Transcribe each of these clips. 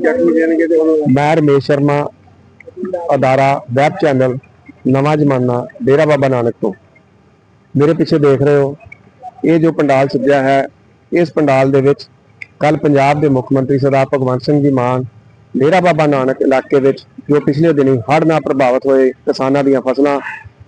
Project ਮਿਲ ਜਾਣਗੇ ਤੇ ਉਹ ਮੈਂ ਰਮੇਸ਼ ਸ਼ਰਮਾ, ਅਦਾਰਾ, ਵੈਬ ਚੈਨਲ, ਨਵਾਂ ਜ਼ਮਾਨਾ, ਡੇਰਾ ਬਾਬਾ ਨਾਨਕ ਤੋਂ। ਮੇਰੇ ਪਿੱਛੇ ਦੇਖ ਰਹੇ ਹੋ, ਇਹ ਜੋ ਪੰਡਾਲ ਸੱਜਿਆ ਹੈ, ਇਸ ਪੰਡਾਲ ਦੇ ਵਿੱਚ ਕੱਲ ਪੰਜਾਬ ਦੇ ਮੁੱਖ ਮੰਤਰੀ ਸਰਦਾਰ ਭਗਵੰਤ ਸਿੰਘ ਜੀ ਮਾਨ ਡੇਰਾ ਬਾਬਾ ਨਾਨਕ ਇਲਾਕੇ ਵਿੱਚ, ਜੋ ਪਿਛਲੇ ਦਿਨੀ ਹੜ੍ਹ ਨਾਲ ਪ੍ਰਭਾਵਿਤ ਹੋਏ ਕਿਸਾਨਾਂ ਦੀਆਂ ਫਸਲਾਂ,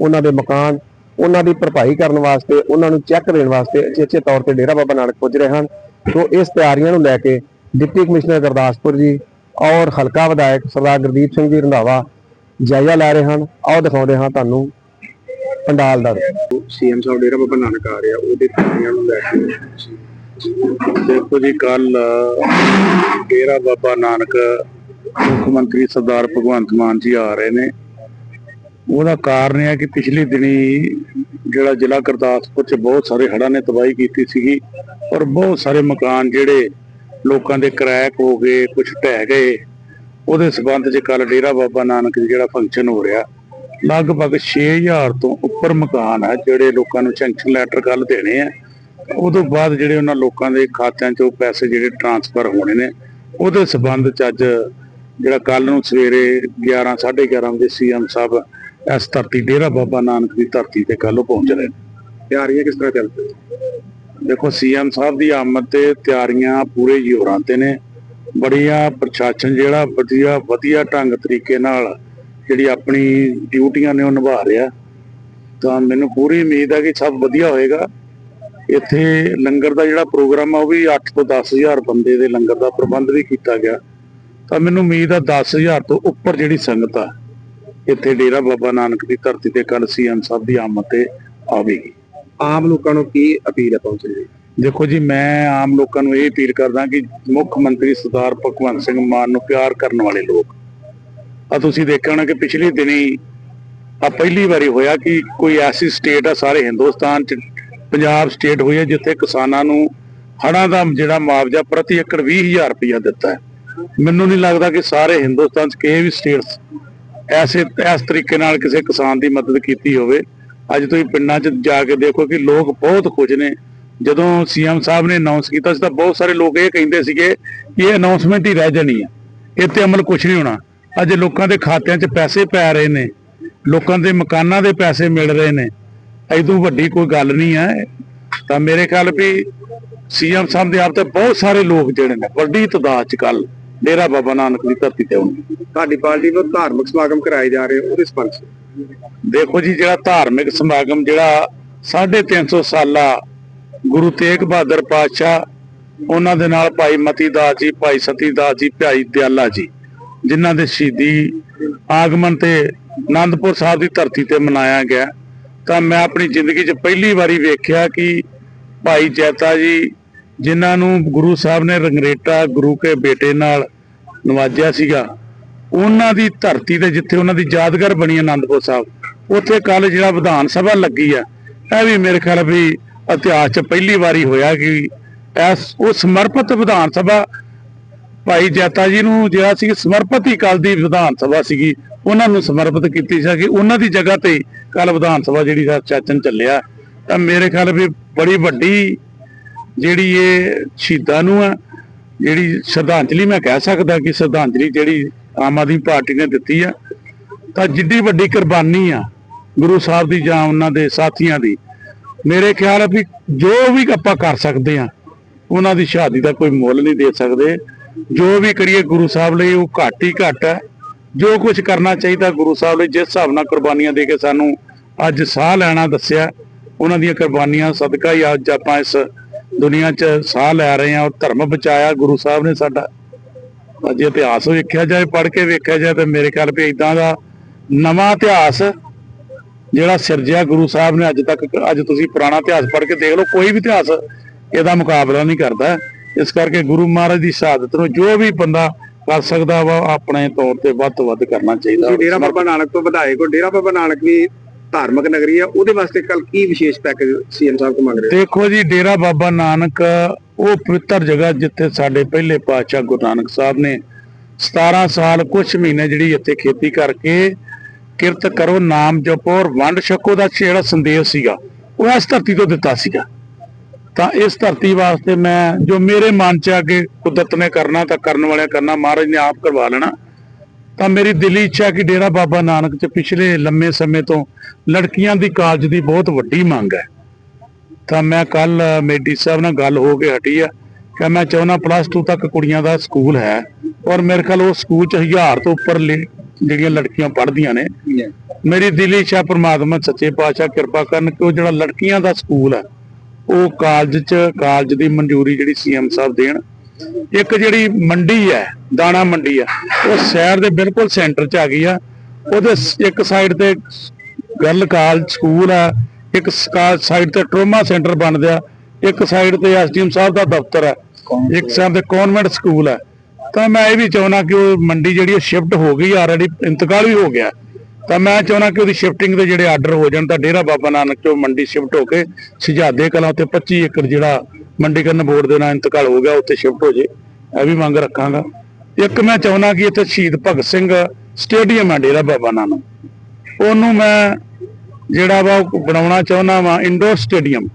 ਉਹਨਾਂ ਦੇ ਮਕਾਨ, ਉਹਨਾਂ ਦੀ ਭਰਪਾਈ ਕਰਨ ਵਾਸਤੇ, ਉਹਨਾਂ ਨੂੰ ਚੈੱਕ ਦੇਣ ਵਾਸਤੇ, ਅਚੇਚੇ ਤੌਰ ਤੇ ਡੇਰਾ ਬਾਬਾ ਨਾਨਕ ਪੁੱਜ ਰਹੇ ਹਨ। ਸੋ ਇਸ ਤਿਆਰੀਆਂ ਨੂੰ ਲੈ ਕੇ ਡਿਪਟੀ ਕਮਿਸ਼ਨਰ ਗੁਰਦਾਸਪੁਰ ਜੀ ਔਰ ਹਲਕਾ ਵਿਧਾਇਕ ਸਰਦਾਰ ਗੁਰਦੀਪ ਸਿੰਘ ਜੀ ਰੰਧਾਵਾ ਜਾਇਜ਼ਾ ਲੈ ਰਹੇ ਹਨ। ਆਓ ਦਿਖਾਉਂਦੇ ਹਾਂ ਤੁਹਾਨੂੰ ਪੰਡਾਲ ਦਾ। ਸੀਐਮ ਸਾਹਿਬ ਡੇਰਾ ਬਾਬਾ ਨਾਨਕ ਆ ਰਿਹਾ, ਉਹਦੇ ਤਿਆਰੀਆਂ ਨੂੰ ਲੈ ਕੇ ਦੇਖੋ ਜੀ ਕੱਲ ਡੇਰਾ ਬਾਬਾ ਨਾਨਕ ਮੁੱਖ ਮੰਤਰੀ ਸਰਦਾਰ ਭਗਵੰਤ ਮਾਨ ਜੀ ਆ ਰਹੇ ਨੇ। ਉਹਦਾ ਕਾਰਨ ਇਹ ਹੈ ਕਿ ਪਿਛਲੇ ਦਿਨੀ ਜਿਹੜਾ ਜ਼ਿਲ੍ਹਾ ਗੁਰਦਾਸਪੁਰ ਚ ਬਹੁਤ ਸਾਰੇ ਹੜ੍ਹਾਂ ਨੇ ਤਬਾਹੀ ਕੀਤੀ ਸੀਗੀ ਔਰ ਬਹੁਤ ਸਾਰੇ ਮਕਾਨ ਜਿਹੜੇ ਲੋਕਾਂ ਦੇ ਕਰੈਕ ਹੋ ਗਏ ਕੁਝ ਢਹਿ ਗਏ। ਉਹਦੇ ਸਬੰਧ 'ਚ ਕੱਲ ਡੇਰਾ ਬਾਬਾ ਨਾਨਕ ਜੀ ਜਿਹੜਾ ਫੰਕਸ਼ਨ ਹੋ ਰਿਹਾ, ਲਗਭਗ 6000 ਤੋਂ ਉੱਪਰ ਮਕਾਨ ਆ, ਜਿਹੜੇ ਲੋਕਾਂ ਨੂੰ ਸੈਂਕਸ਼ਨ ਲੈਟਰ ਕੱਲ ਦੇਣੇ ਆ। ਉਦੋਂ ਬਾਅਦ ਜਿਹੜੇ ਉਹਨਾਂ ਲੋਕਾਂ ਦੇ ਖਾਤਿਆਂ 'ਚ ਉਹ ਪੈਸੇ ਜਿਹੜੇ ਟ੍ਰਾਂਸਫਰ ਹੋਣੇ ਨੇ, ਉਹਦੇ ਸਬੰਧ 'ਚ ਅੱਜ ਜਿਹੜਾ ਕੱਲ ਨੂੰ ਸਵੇਰੇ 11 11:30 ਵਜੇ ਸੀਐਮ ਸਾਹਿਬ ਇਸ ਧਰਤੀ, ਡੇਰਾ ਬਾਬਾ ਨਾਨਕ ਦੀ ਧਰਤੀ ਤੇ ਕੱਲ ਪਹੁੰਚ ਰਹੇ ਨੇ। ਤਿਆਰੀਆਂ ਕਿਸ ਤਰ੍ਹਾਂ ਚੱਲ ਪਈਆਂ ਦੇਖੋ, ਸੀਐਮ ਸਾਹਿਬ ਦੀ ਆਮਦ ਤੇ ਤਿਆਰੀਆਂ ਪੂਰੇ ਜ਼ੋਰਾਂ ਤੇ ਨੇ। ਬੜੀਆਂ ਪ੍ਰਸ਼ਾਸਨ ਜਿਹੜਾ ਵਧੀਆ ਵਧੀਆ ਢੰਗ ਤਰੀਕੇ ਨਾਲ ਜਿਹੜੀ ਆਪਣੀ ਡਿਊਟੀਆਂ ਨੇ ਉਹ ਨਿਭਾ ਰਿਹਾ। ਤਾਂ ਮੈਨੂੰ ਪੂਰੀ ਉਮੀਦ ਹੈ ਕਿ ਸਭ ਵਧੀਆ ਹੋਏਗਾ। ਇੱਥੇ ਲੰਗਰ ਦਾ ਜਿਹੜਾ ਪ੍ਰੋਗਰਾਮ ਆ, ਉਹ ਵੀ 8 ਤੋਂ 10000 ਬੰਦੇ ਦੇ ਲੰਗਰ ਦਾ ਪ੍ਰਬੰਧ ਵੀ ਕੀਤਾ ਗਿਆ। ਤਾਂ ਮੈਨੂੰ ਉਮੀਦ ਆ 10000 ਤੋਂ ਉੱਪਰ ਜਿਹੜੀ ਸੰਗਤ ਆ, ਇੱਥੇ ਡੇਰਾ ਬਾਬਾ ਨਾਨਕ ਦੀ ਧਰਤੀ ਤੇ ਕੱਲ ਸੀਐਮ ਸਾਹਿਬ ਦੀ ਆਮਦ ਤੇ ਆਵੇਗੀ। ਆਮ ਲੋਕਾਂ ਨੂੰ ਕੀ ਅਪੀਲ ਹੈ ਪਹੁੰਚਣ ਦੀ ਦੇਖੋ ਜੀ, ਮੈਂ ਆਮ ਲੋਕਾਂ ਨੂੰ ਇਹ ਅਪੀਲ ਕਰਦਾ ਕਿ ਮੁੱਖ ਮੰਤਰੀ ਸਰਦਾਰ ਭਗਵੰਤ ਸਿੰਘ ਮਾਨ ਨੂੰ ਪਿਆਰ ਕਰਨ ਵਾਲੇ ਲੋਕ। ਆ ਤੁਸੀਂ ਦੇਖਿਆ ਹੋਣਾ ਕਿ ਪਿਛਲੇ ਦਿਨੀ ਆ ਪਹਿਲੀ ਵਾਰੀ ਹੋਇਆ ਕਿ ਕੋਈ ਐਸੀ ਸਟੇਟ ਆ, ਸਾਰੇ ਹਿੰਦੁਸਤਾਨ ਚ ਪੰਜਾਬ ਸਟੇਟ ਹੋਈ ਹੈ ਜਿੱਥੇ ਕਿਸਾਨਾਂ ਨੂੰ ਹੜ੍ਹਾਂ ਦਾ ਜਿਹੜਾ ਮੁਆਵਜ਼ਾ ਪ੍ਰਤੀ ਏਕੜ 20000 ਰੁਪਇਆ ਦਿੱਤਾ ਮੈਨੂੰ ਨਹੀਂ ਲੱਗਦਾ ਕਿ ਸਾਰੇ ਹਿੰਦੁਸਤਾਨ ਚ ਕਿਸੇ ਵੀ ਸਟੇਟ ਐਸੇ, ਇਸ ਤਰੀਕੇ ਨਾਲ ਕਿਸੇ ਕਿਸਾਨ ਦੀ ਮਦਦ ਕੀਤੀ ਹੋਵੇ। ਅੱਜ ਤੁਸੀਂ ਪਿੰਡਾਂ 'ਚ ਜਾ ਕੇ ਦੇਖੋ ਕਿ ਲੋਕ ਬਹੁਤ ਖੁਸ਼ ਨੇ। ਜਦੋਂ ਸੀਐਮ ਸਾਹਿਬ ਨੇ ਅਨਾਉਂਸ ਕੀਤਾ ਸੀ ਤਾਂ ਬਹੁਤ ਸਾਰੇ ਲੋਕ ਇਹ ਕਹਿੰਦੇ ਸੀਗੇ ਕਿ ਇਹ ਅਨਾਉਂਸਮੈਂਟ ਹੀ ਰਹਿ ਜਾਣੀ ਹੈ ਇਹ ਤੇ ਅਮਲ ਕੁਝ ਨਹੀਂ ਹੋਣਾ। ਅੱਜ ਲੋਕਾਂ ਦੇ ਖਾਤਿਆਂ 'ਚ ਪੈਸੇ ਪੈ ਰਹੇ ਨੇ। ਲੋਕਾਂ ਦੇ ਮਕਾਨਾਂ ਦੇ ਪੈਸੇ ਮਿਲ ਰਹੇ ਨੇ। ਐਦੋਂ ਵੱਡੀ ਕੋਈ ਗੱਲ ਨਹੀਂ ਹੈ ਤਾਂ ਮੇਰੇ ਖਿਆਲ ਵੀ ਸੀਐਮ ਸਾਹਿਬ ਦੇ ਆਪ ਤੇ ਬਹੁਤ ਸਾਰੇ ਲੋਕ ਜਿਹੜੇ ਨੇ, ਵੱਡੀ ਤਾਦਾਦ 'ਚ ਕੱਲ ਡੇਰਾ ਬਾਬਾ ਨਾਨਕ ਦੀ ਧਰਤੀ ਤੇ ਆਉਣਗੇ। ਤੁਹਾਡੀ ਪਾਰਟੀ ਵੱਲੋਂ ਧਾਰਮਿਕ ਸਮਾਗਮ ਕਰਾਏ ਜਾ ਰਹੇ ਉਹਦੇ 'ਚ? ਦੇਖੋ ਜੀ ਜਿਹੜਾ ਧਾਰਮਿਕ ਸਮਾਗਮ ਜਿਹੜਾ 350 ਸਾਲਾ ਗੁਰੂ ਤੇਗ ਬਹਾਦਰ ਪਾਤਸ਼ਾਹ ਉਹਨਾਂ ਦੇ ਨਾਲ ਭਾਈ ਮਤੀ ਦਾਸ ਜੀ ਭਾਈ ਸਤੀ ਦਾਸ ਜੀ ਭਾਈ ਦਿਆਲਾ ਜੀ ਜਿਨ੍ਹਾਂ ਦੇ ਸ਼ਹੀਦੀ ਆਗਮਨ ਤੇ ਆਨੰਦਪੁਰ ਸਾਹਿਬ ਦੀ ਧਰਤੀ ਤੇ ਮਨਾਇਆ ਗਿਆ। ਤਾਂ ਮੈਂ ਆਪਣੀ ਜ਼ਿੰਦਗੀ 'ਚ ਪਹਿਲੀ ਵਾਰੀ ਵੇਖਿਆ ਕਿ ਭਾਈ ਜੈਤਾ ਜੀ ਜਿਨ੍ਹਾਂ ਨੂੰ ਗੁਰੂ ਸਾਹਿਬ ਨੇ ਰੰਗਰੇਟਾ ਗੁਰੂ ਕੇ ਬੇਟੇ ਨਾਲ ਨਵਾਜਿਆ ਸੀਗਾ। ਉਹਨਾਂ ਦੀ ਧਰਤੀ ਤੇ ਜਿੱਥੇ ਉਹਨਾਂ ਦੀ ਯਾਦਗਾਰ ਬਣੀ ਆਨੰਦਪੁਰ ਸਾਹਿਬ, ਉੱਥੇ ਕੱਲ ਜਿਹੜਾ ਵਿਧਾਨ ਸਭਾ ਲੱਗੀ ਆ ਇਹ ਵੀ ਮੇਰੇ ਖਿਆਲ ਵੀ ਇਤਿਹਾਸ 'ਚ ਪਹਿਲੀ ਵਾਰੀ ਹੋਇਆ ਕਿ ਇਸ, ਉਹ ਸਮਰਪਿਤ ਵਿਧਾਨ ਸਭਾ ਭਾਈ ਜੈਤਾ ਜੀ ਨੂੰ ਜਿਹੜਾ ਸੀ, ਸਮਰਪਿਤ ਹੀ ਕੱਲ ਦੀ ਵਿਧਾਨ ਸਭਾ ਸੀਗੀ, ਉਹਨਾਂ ਨੂੰ ਸਮਰਪਿਤ ਕੀਤੀ ਸੀ ਕਿ ਉਹਨਾਂ ਦੀ ਜਗ੍ਹਾ ਤੇ ਕੱਲ ਵਿਧਾਨ ਸਭਾ ਜਿਹੜੀ ਦਾ ਚਾਚਨ ਚੱਲਿਆ। ਤਾਂ ਮੇਰੇ ਖਿਆਲ ਵੀ ਬੜੀ ਵੱਡੀ ਜਿਹੜੀ ਇਹ ਸ਼ਹੀਦਾਂ ਨੂੰ ਆ ਜਿਹੜੀ ਸ਼ਰਧਾਂਜਲੀ ਮੈਂ ਕਹਿ ਸਕਦਾ ਕਿ ਸ਼ਰਧਾਂਜਲੀ ਜਿਹੜੀ ਆਮ ਆਦਮੀ ਪਾਰਟੀ ਨੇ ਦਿੱਤੀ ਆ, ਤਾਂ ਜਿੱਡੀ ਵੱਡੀ ਕੁਰਬਾਨੀ ਆ ਗੁਰੂ ਸਾਹਿਬ ਦੀ ਜਾਂ ਉਹਨਾਂ ਦੇ ਸਾਥੀਆਂ ਦੀ, ਮੇਰੇ ਖਿਆਲ ਆ ਵੀ ਜੋ ਵੀ ਆਪਾਂ ਕਰ ਸਕਦੇ ਆ, ਉਹਨਾਂ ਦੀ ਸ਼ਹਾਦੀ ਦਾ ਕੋਈ ਮੁੱਲ ਨਹੀਂ ਦੇ ਸਕਦੇ। ਜੋ ਵੀ ਕਰੀਏ ਗੁਰੂ ਸਾਹਿਬ ਲਈ ਉਹ ਘੱਟ ਹੀ ਘੱਟ ਹੈ ਜੋ ਕੁਝ ਕਰਨਾ ਚਾਹੀਦਾ ਗੁਰੂ ਸਾਹਿਬ ਲਈ, ਜਿਸ ਹਿਸਾਬ ਨਾਲ ਕੁਰਬਾਨੀਆਂ ਦੇ ਕੇ ਸਾਨੂੰ ਅੱਜ ਸਾਹ ਲੈਣਾ ਦੱਸਿਆ, ਉਹਨਾਂ ਦੀਆਂ ਕੁਰਬਾਨੀਆਂ ਸਦਕਾ ਹੀ ਅੱਜ ਆਪਾਂ ਇਸ ਦੁਨੀਆ 'ਚ ਸਾਹ ਲੈ ਰਹੇ ਹਾਂ ਔਰ ਧਰਮ ਬਚਾਇਆ, ਗੁਰੂ ਸਾਹਿਬ ਨੇ ਸਾਡਾ। ਅੱਜ ਇਤਿਹਾਸ ਵੇਖਿਆ ਜਾਏ, ਪੜ੍ਹ ਕੇ ਵੇਖਿਆ ਜਾਏ ਤੇ ਮੇਰੇ ਖਿਆਲ ਵੀ ਇਦਾਂ ਦਾ ਨਵਾਂ ਇਤਿਹਾਸ ਜਿਹੜਾ ਸਿਰਜਿਆ ਗੁਰੂ ਸਾਹਿਬ ਨੇ ਅੱਜ ਤੱਕ, ਅੱਜ ਤੁਸੀਂ ਪੁਰਾਣਾ ਇਤਿਹਾਸ ਪੜ੍ਹ ਕੇ ਦੇਖ ਲਓ, ਕੋਈ ਵੀ ਇਤਿਹਾਸ ਇਹਦਾ ਮੁਕਾਬਲਾ ਨਹੀਂ ਕਰਦਾ। ਇਸ ਕਰਕੇ ਗੁਰੂ ਮਹਾਰਾਜ ਦੀ ਸ਼ਹਾਦਤ ਨੂੰ ਜੋ ਵੀ ਬੰਦਾ ਕਰ ਸਕਦਾ ਵਾ ਆਪਣੇ ਤੌਰ ਤੇ ਵੱਧ ਤੋਂ ਵੱਧ ਕਰਨਾ ਚਾਹੀਦਾ। ਡੇਰਾ ਬਾਬਾ ਨਾਨਕ ਤੋਂ ਵਧਾਏ ਕੋ, ਡੇਰਾ ਬਾਬਾ ਨਾਨਕ ਵੀ ਧਾਰਮਿਕ ਨਗਰੀ ਆ, ਉਹਦੇ ਵਾਸਤੇ ਕੱਲ ਕੀ ਵਿਸ਼ੇਸ਼ ਪੈਕੇਜ ਸੀਐਮ ਸਾਹਿਬ ਤੋਂ ਮੰਗ ਰਹੇ ਦੇਖੋ ਜੀ, ਡੇਰਾ ਬਾਬਾ ਨਾਨਕ, ਉਹ ਪਵਿੱਤਰ ਜਗ੍ਹਾ ਜਿੱਥੇ ਸਾਡੇ ਪਹਿਲੇ ਪਾਤਸ਼ਾਹ ਗੁਰੂ ਨਾਨਕ ਸਾਹਿਬ ਨੇ 17 ਸਾਲ ਕੁਝ ਮਹੀਨੇ ਜਿਹੜੀ ਇੱਥੇ ਖੇਤੀ ਕਰਕੇ ਕਿਰਤ ਕਰੋ, ਨਾਮ ਜਪੋ ਔਰ ਵੰਡ ਛਕੋ ਦਾ ਜਿਹੜਾ ਸੰਦੇਸ਼ ਸੀਗਾ, ਉਹ ਇਸ ਧਰਤੀ ਤੋਂ ਦਿੱਤਾ ਸੀਗਾ। ਤਾਂ ਇਸ ਧਰਤੀ ਵਾਸਤੇ ਮੈਂ, ਜੋ ਮੇਰੇ ਮਨ ਚ ਆ ਕਿ ਕੁਦਰਤ ਨੇ ਕਰਨਾ, ਤਾਂ ਕਰਨ ਵਾਲਿਆਂ ਕਰਨਾ, ਮਹਾਰਾਜ ਨੇ ਆਪ ਕਰਵਾ ਲੈਣਾ। ਤਾਂ ਮੇਰੀ ਦਿਲੀ ਇੱਛਾ ਕਿ ਡੇਰਾ ਬਾਬਾ ਨਾਨਕ ਚ ਪਿਛਲੇ ਲੰਮੇ ਸਮੇਂ ਤੋਂ ਲੜਕੀਆਂ ਦੀ ਕਾਲਜ ਦੀ ਬਹੁਤ ਵੱਡੀ ਮੰਗ ਹੈ। ਤਾਂ ਮੈਂ ਕੱਲ ਮੇਡੀ ਸਾਹਿਬ ਨਾਲ ਗੱਲ ਹੋ ਕੇ ਹਟੀ ਆ। ਕਿ ਮੈਂ ਚਾਹੁੰਦਾ ਪਲੱਸ 2 ਤੱਕ ਕੁੜੀਆਂ ਦਾ ਸਕੂਲ ਹੈ। ਔਰ ਮੇਰੇ ਖਿਆਲ ਉਹ ਸਕੂਲ ਚ ਹਜ਼ਾਰ ਤੋਂ ਉੱਪਰ ਲੇ- ਜਿਹੜੀਆਂ ਲੜਕੀਆਂ ਪੜ੍ਹਦੀਆਂ ਨੇ। ਮੇਰੀ ਦਿਲੀ ਇੱਛਾ ਪ੍ਰਮਾਤਮਾ ਸੱਚੇ ਪਾਤਸ਼ਾਹ ਕਿਰਪਾ ਕਰਨ ਕਿ ਉਹ ਜਿਹੜਾ ਲੜਕੀਆਂ ਦਾ ਸਕੂਲ ਹੈ, ਉਹ ਕਾਲਜ ਚ, ਕਾਲਜ ਦੀ ਮਨਜ਼ੂਰੀ ਜਿਹੜੀ ਸੀਐਮ ਸਾਹਿਬ ਦੇਣ ਇੱਕ ਜਿਹੜੀ ਮੰਡੀ ਹੈ ਦਾਣਾ ਮੰਡੀ ਆ ਉਹ ਸ਼ਹਿਰ ਦੇ ਬਿਲਕੁਲ ਸੈਂਟਰ 'ਚ ਆ ਗਈ ਆ। ਉਹਦੇ ਇੱਕ ਸਾਈਡ ਤੇ ਗੱਲ ਕਾਲਜ ਸਕੂਲ ਆ ਇੱਕ ਸਾਈਡ ਤੇ ਟਰੋਮਾ ਸੈਂਟਰ ਬਣ ਗਿਆ ਇੱਕ ਸਾਈਡ ਤੇ ਐਸਡੀਐਮ ਸਾਹਿਬ ਦਾ ਦਫ਼ਤਰ ਹੈ ਇੱਕ ਸਾਈਡ ਤੇ ਕਨਵੈਂਟ ਸਕੂਲ ਹੈ ਤਾਂ ਮੈਂ ਇਹ ਵੀ ਚਾਹੁੰਦਾ ਕਿ ਉਹ ਮੰਡੀ ਜਿਹੜੀ ਸ਼ਿਫਟ ਹੋ ਗਈ ਆਲਰੇਡੀ ਇੰਤਕਾਲ ਵੀ ਹੋ ਗਿਆ। ਤਾਂ ਮੈਂ ਚਾਹੁੰਦਾ ਕਿ ਉਹਦੀ ਸ਼ਿਫਟਿੰਗ ਦੇ ਜਿਹੜੇ ਆਰਡਰ ਹੋ ਜਾਣ ਤਾਂ ਡੇਰਾ ਬਾਬਾ ਨਾਨਕ ਚੋਂ ਮੰਡੀ ਸ਼ਿਫਟ ਹੋ ਕੇ ਸ਼ਹਿਜ਼ਾਦੇ ਕਲਾਂ ਤੇ 25 ਏਕੜ ਜਿਹੜਾ ਮੰਡੀਕਰਨ ਬੋਰਡ ਦੇ ਨਾਲ ਇੰਤਕਾਲ ਹੋ ਗਿਆ, ਉੱਥੇ ਸ਼ਿਫਟ ਹੋ ਜੇ, ਇਹ ਵੀ ਮੰਗ ਰੱਖਾਂਗਾ। ਇੱਕ ਮੈਂ ਚਾਹੁੰਦਾ ਕਿ ਇੱਥੇ ਸ਼ਹੀਦ ਭਗਤ ਸਿੰਘ ਸਟੇਡੀਅਮ ਹੈ ਡੇਰਾ ਬਾਬਾ ਨਾਨਕ। ਉਹਨੂੰ ਮੈਂ ਜਿਹੜਾ ਵਾ ਉਹ ਬਣਾਉਣਾ ਚਾਹੁੰਦਾ ਵਾ ਇੰਡੋਰ ਸਟੇਡੀਅਮ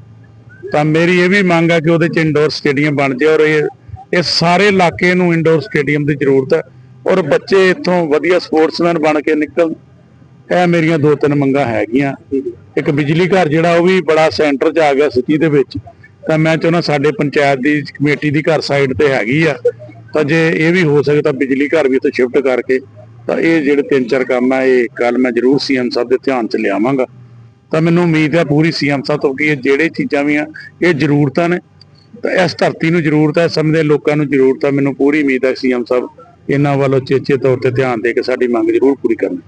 ਤਾਂ ਮੇਰੀ ਇਹ ਵੀ ਮੰਗ ਹੈ ਕਿ ਉਹਦੇ ਚ ਇੰਡੋਰ ਸਟੇਡੀਅਮ ਬਣ ਜਾਏ ਔਰ ਇਹ ਇਹ ਸਾਰੇ ਇਲਾਕੇ ਨੂੰ ਇੰਡੋਰ ਸਟੇਡੀਅਮ ਦੀ ਜ਼ਰੂਰਤ ਹੈ। ਔਰ ਬੱਚੇ ਇੱਥੋਂ ਵਧੀਆ ਸਪੋਰਟਸਮੈਨ ਬਣ ਕੇ ਨਿਕਲ ਇਹ ਮੇਰੀਆਂ ਦੋ ਤਿੰਨ ਮੰਗਾਂ ਹੈਗੀਆਂ। ਇੱਕ ਬਿਜਲੀ ਘਰ ਜਿਹੜਾ ਉਹ ਵੀ ਬੜਾ ਸੈਂਟਰ 'ਚ ਆ ਗਿਆ ਸਿਟੀ ਦੇ ਵਿੱਚ। ਤਾਂ ਮੈਂ ਚਾਹੁੰਦਾ ਸਾਡੇ ਪੰਚਾਇਤ ਦੀ ਕਮੇਟੀ ਦੀ ਘਰ ਸਾਈਡ ਤੇ ਹੈਗੀ ਆ। ਤਾਂ ਜੇ ਇਹ ਵੀ ਹੋ ਸਕੇ ਤਾਂ ਬਿਜਲੀ ਘਰ ਵੀ ਇੱਥੇ ਸ਼ਿਫਟ ਕਰਕੇ, ਤਾਂ ਇਹ ਜਿਹੜੇ ਤਿੰਨ ਚਾਰ ਕੰਮ ਆ, ਇਹ ਕੱਲ ਮੈਂ ਜ਼ਰੂਰ ਸੀਐਮ ਸਾਹਿਬ ਦੇ ਧਿਆਨ 'ਚ ਲਿਆਵਾਂਗਾ। ਤਾਂ ਮੈਨੂੰ ਉਮੀਦ ਹੈ ਪੂਰੀ ਸੀਐਮ ਸਾਹਿਬ ਤੋਂ ਕਿ ਇਹ ਜਿਹੜੇ ਚੀਜ਼ਾਂ ਵੀ ਆ, ਇਹ ਜ਼ਰੂਰਤਾਂ ਨੇ। ਤਾਂ ਇਸ ਧਰਤੀ ਨੂੰ ਜ਼ਰੂਰਤ ਹੈ ਇਸ ਸਮੇਂ ਦੇ ਲੋਕਾਂ ਨੂੰ ਜ਼ਰੂਰਤ ਹੈ ਮੈਨੂੰ ਪੂਰੀ ਉਮੀਦ ਹੈ ਸੀਐਮ ਸਾਹਿਬ ਇਹਨਾਂ ਵੱਲੋਂ ਚੇਚੇ ਤੌਰ ਤੇ ਧਿਆਨ ਦੇ ਕੇ ਸਾਡੀ ਮੰਗ ਜ਼ਰੂਰ ਪੂਰੀ ਕਰਨ।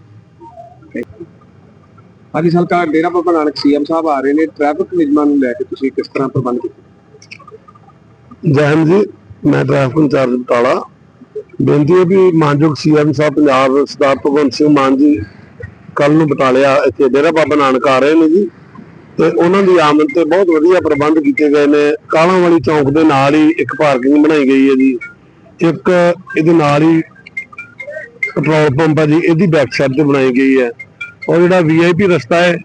ਅੱਜ ਹਲਕਾ ਡੇਰਾ ਬਾਬਾ ਨਾਨਕ ਸੀਐਮ ਸਾਹਿਬ ਆ ਰਹੇ ਨੇ। ਟ੍ਰੈਫਿਕ ਨਿਯਮਾਂ ਨੂੰ ਲੈ ਕੇ ਤੁਸੀਂ ਕਿਸ ਤਰ੍ਹਾਂ ਪ੍ਰਬੰਧ ਕੀਤਾ? ਜੈ ਜੀ, ਮੈਂ ਟ੍ਰੈਫਿਕ ਇੰਚਾਰਜ ਬਟਾਲਾ। ਬੇਨਤੀ ਹੈ ਵੀ ਮਾਨਯੋਗ ਸੀਐਮ ਸਾਹਿਬ ਪੰਜਾਬ ਸਰਦਾਰ ਭਗਵੰਤ ਸਿੰਘ ਮਾਨ ਜੀ ਕੱਲ ਨੂੰ ਬਟਾਲਿਆ, ਇੱਥੇ ਡੇਰਾ ਬਾਬਾ ਨਾਨਕ ਆ ਰਹੇ ਨੇ ਜੀ। ਤੇ ਉਹਨਾਂ ਦੀ ਆਮਦ ਤੇ ਬਹੁਤ ਵਧੀਆ ਪ੍ਰਬੰਧ ਕੀਤੇ ਗਏ ਨੇ। ਕਾਲਾਂ ਵਾਲੀ ਚੌਂਕ ਦੇ ਨਾਲ ਹੀ ਇੱਕ ਪਾਰਕਿੰਗ ਬਣਾਈ ਗਈ ਹੈ ਜੀ। ਇੱਕ ਇਹਦੇ ਨਾਲ ਹੀ ਪੈਟਰੋਲ ਪੰਪ ਹੈ ਜੀ, ਇਹਦੀ ਬੈਕ ਸਾਈਡ ਤੇ ਬਣਾਈ ਗਈ ਹੈ। ਔਰ ਜਿਹੜਾ ਵੀਆਈਪੀ ਰਸਤਾ ਹੈ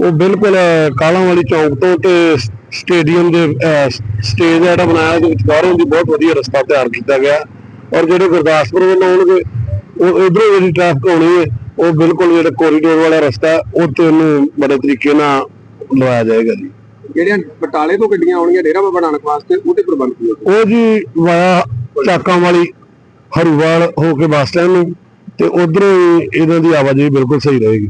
ਉਹ ਬਿਲਕੁਲ ਕਾਲਾਂ ਵਾਲੀ ਚੌਂਕ ਤੋਂ ਤੇ ਸਟੇਡੀਅਮ ਦੇ ਸਟੇਜ ਜਿਹੜਾ ਬਣਾਇਆ ਉਹਦੇ ਵਿੱਚ ਬਾਹਰੋਂ ਦੀ ਬਹੁਤ ਵਧੀਆ ਰਸਤਾ ਤਿਆਰ ਕੀਤਾ ਗਿਆ। ਔਰ ਜਿਹੜੇ ਗੁਰਦਾਸਪੁਰ ਵੱਲੋਂ ਆਉਣਗੇ ਉਹ ਇਧਰੋਂ ਜਿਹੜੀ ਟ੍ਰੈਫਿਕ ਆਉਣੀ ਹੈ ਉਹ ਬਿਲਕੁਲ ਜਿਹੜਾ ਕੋਰੀਡੋਰ ਵਾਲਾ ਰਸਤਾ ਉਹ ਤੇ ਉਹਨੂੰ ਬੜੇ ਤਰੀਕੇ ਨਾਲ ਲਵਾਇਆ ਜਾਏਗਾ ਜੀ। ਜਿਹੜੀਆਂ ਬਟਾਲੇ ਤੋਂ ਗੱਡੀਆਂ ਆਉਣਗੀਆਂ ਡੇਰਾ ਬਾਬਾ ਨਾਨਕ ਵਾਸਤੇ ਉਹਦੇ ਪ੍ਰਬੰਧ ਕੀ ਉਹ ਜੀ ਵਾਇਆ ਚਾਕਾਂ ਵਾਲੀ ਹਰੂਵਾਲ ਹੋ ਕੇ ਬੱਸ ਸਟੈਂਡ ਨੂੰ ਤੇ ਉਧਰੋਂ ਇਹਨਾਂ ਦੀ ਆਵਾਜਾਈ ਬਿਲਕੁਲ ਸਹੀ ਰਹੇਗੀ।